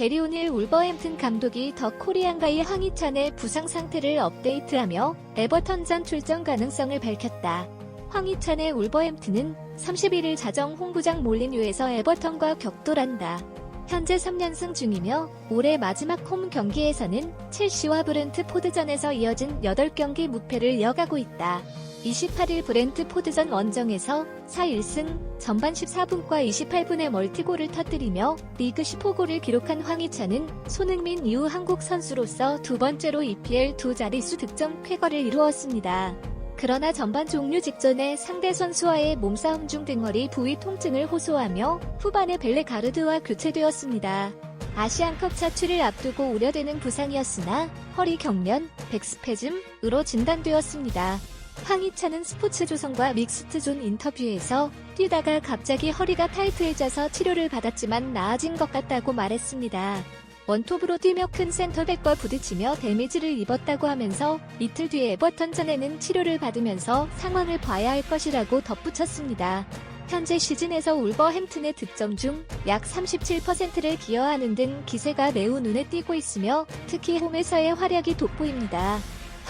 게리 오닐 울버햄튼 감독이 더 코리안과의 황희찬의 부상 상태를 업데이트하며 에버턴전 출전 가능성을 밝혔다. 황희찬의 울버햄튼은 31일 자정 홍구장 몰리뉴에서 에버턴과 격돌한다. 현재 3연승 중이며 올해 마지막 홈 경기에서는 첼시와 브렌트 포드전에서 이어진 8경기 무패를 이어가고 있다. 28일 브렌트포드전 원정에서 4-1승 전반 14분과 28분에 멀티골을 터뜨리며 리그 15골을 기록한 황희찬은 손흥민 이후 한국 선수로서 두 번째로 EPL 두 자릿수 득점 쾌거를 이루었습니다. 그러나 전반 종료 직전에 상대 선수와의 몸싸움 중 등허리 부위 통증을 호소하며 후반에 벨레가르드와 교체되었습니다. 아시안컵 차출을 앞두고 우려되는 부상이었으나 허리 경련, 백스페즘으로 진단되었습니다. 황희찬은 스포츠 조선과 믹스트존 인터뷰에서 뛰다가 갑자기 허리가 타이트해져서 치료를 받았지만 나아진 것 같다고 말했습니다. 원톱으로 뛰며 큰 센터백과 부딪히며 데미지를 입었다고 하면서 이틀 뒤에 에버턴전에는 치료를 받으면서 상황을 봐야 할 것이라고 덧붙였습니다. 현재 시즌에서 울버햄튼의 득점 중 약 37%를 기여하는 등 기세가 매우 눈에 띄고 있으며 특히 홈에서의 활약이 돋보입니다.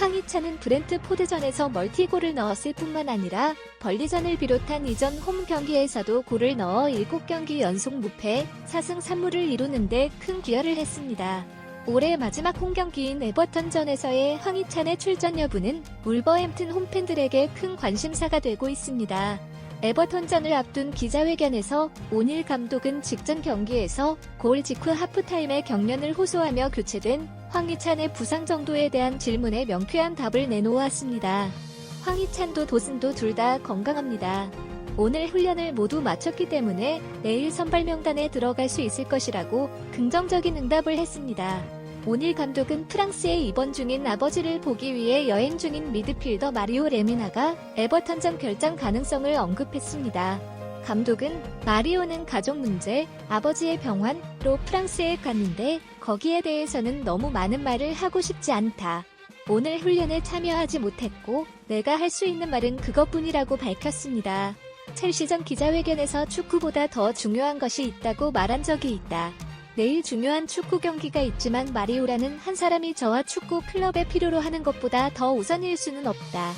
황희찬은 브렌트 포드전에서 멀티골을 넣었을 뿐만 아니라 벌리전을 비롯한 이전 홈 경기에서도 골을 넣어 7경기 연속 무패, 4승 3무를 이루는데 큰 기여를 했습니다. 올해 마지막 홈 경기인 에버턴전에서의 황희찬의 출전 여부는 울버햄튼 홈팬들에게 큰 관심사가 되고 있습니다. 에버턴전을 앞둔 기자회견에서 오닐 감독은 직전 경기에서 골 직후 하프타임에 경련을 호소하며 교체된 황희찬의 부상 정도에 대한 질문에 명쾌한 답을 내놓았습니다. 황희찬도 도슨도 둘 다 건강합니다. 오늘 훈련을 모두 마쳤기 때문에 내일 선발 명단에 들어갈 수 있을 것이라고 긍정적인 응답을 했습니다. 오닐 감독은 프랑스에 입원 중인 아버지를 보기 위해 여행 중인 미드필더 마리오 레미나가 에버턴전 결장 가능성을 언급했습니다. 감독은 마리오는 가족 문제, 아버지의 병환로 프랑스에 갔는데 거기에 대해서는 너무 많은 말을 하고 싶지 않다. 오늘 훈련에 참여하지 못했고 내가 할 수 있는 말은 그것뿐이라고 밝혔습니다. 첼시전 기자회견에서 축구보다 더 중요한 것이 있다고 말한 적이 있다. 내일 중요한 축구 경기가 있지만 마리오라는 한 사람이 저와 축구 클럽에 필요로 하는 것보다 더 우선일 수는 없다.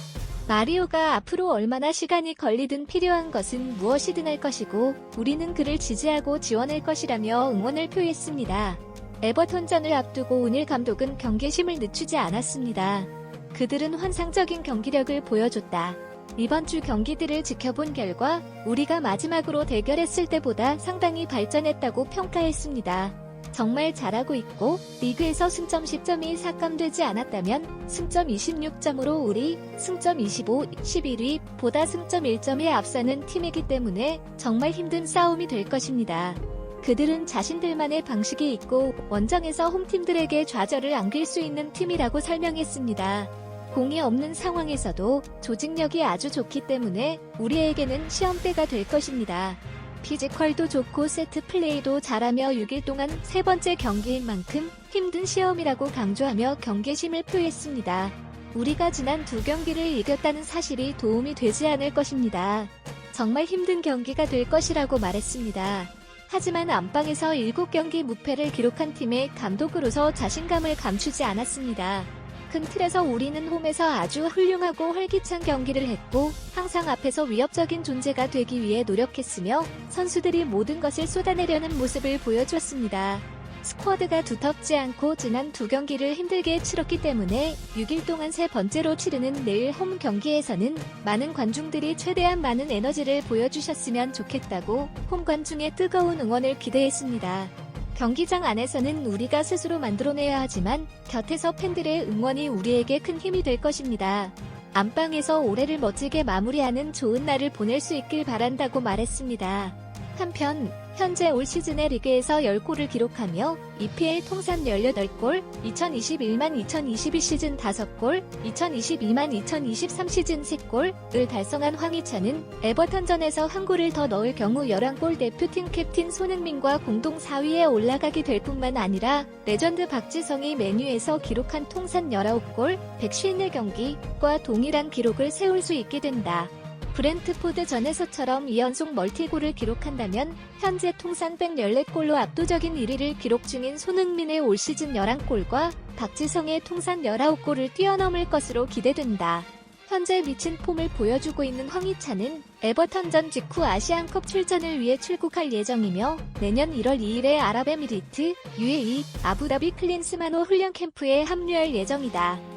마리오가 앞으로 얼마나 시간이 걸리든 필요한 것은 무엇이든 할 것이고 우리는 그를 지지하고 지원할 것이라며 응원을 표했습니다. 에버턴전을 앞두고 오늘 감독은 경계심을 늦추지 않았습니다. 그들은 환상적인 경기력을 보여줬다. 이번 주 경기들을 지켜본 결과 우리가 마지막으로 대결했을 때보다 상당히 발전했다고 평가했습니다. 정말 잘하고 있고 리그에서 승점 10점이 삭감되지 않았다면 승점 26점으로 우리 승점 25, 11위 보다 승점 1점에 앞서는 팀이기 때문에 정말 힘든 싸움이 될 것입니다. 그들은 자신들만의 방식이 있고 원정에서 홈팀들에게 좌절을 안길 수 있는 팀이라고 설명했습니다. 공이 없는 상황에서도 조직력이 아주 좋기 때문에 우리에게는 시험대가 될 것입니다. 피지컬도 좋고 세트 플레이도 잘하며 6일 동안 세 번째 경기인 만큼 힘든 시험이라고 강조하며 경계심을 표했습니다. 우리가 지난 두 경기를 이겼다는 사실이 도움이 되지 않을 것입니다. 정말 힘든 경기가 될 것이라고 말했습니다. 하지만 안방에서 7경기 무패를 기록한 팀의 감독으로서 자신감을 감추지 않았습니다. 큰 틀에서 우리는 홈에서 아주 훌륭하고 활기찬 경기를 했고 항상 앞에서 위협적인 존재가 되기 위해 노력했으며 선수들이 모든 것을 쏟아내려는 모습을 보여줬습니다. 스쿼드가 두텁지 않고 지난 두 경기를 힘들게 치렀기 때문에 6일 동안 세 번째로 치르는 내일 홈 경기에서는 많은 관중들이 최대한 많은 에너지를 보여주셨으면 좋겠다고 홈 관중의 뜨거운 응원을 기대했습니다. 경기장 안에서는 우리가 스스로 만들어내야 하지만 곁에서 팬들의 응원이 우리에게 큰 힘이 될 것입니다. 안방에서 올해를 멋지게 마무리하는 좋은 날을 보낼 수 있길 바란다고 말했습니다. 한편 현재 올 시즌의 리그에서 10골을 기록하며 EPL 통산 18골, 2021만 2022 시즌 5골, 2022만 2023 시즌 3골을 달성한 황희찬은 에버턴전에서 한 골을 더 넣을 경우 11골 대표팀 캡틴 손흥민과 공동 4위에 올라가게 될 뿐만 아니라 레전드 박지성이 메뉴에서 기록한 통산 19골, 151경기과 동일한 기록을 세울 수 있게 된다. 브렌트포드 전에서처럼 2연속 멀티골을 기록한다면 현재 통산 114골로 압도적인 1위를 기록 중인 손흥민의 올 시즌 11골과 박지성의 통산 19골을 뛰어넘을 것으로 기대된다. 현재 미친 폼을 보여주고 있는 황희찬은 에버턴전 직후 아시안컵 출전을 위해 출국할 예정이며 내년 1월 2일에 아랍에미리트, UAE, 아부다비 클린스마노 훈련 캠프에 합류할 예정이다.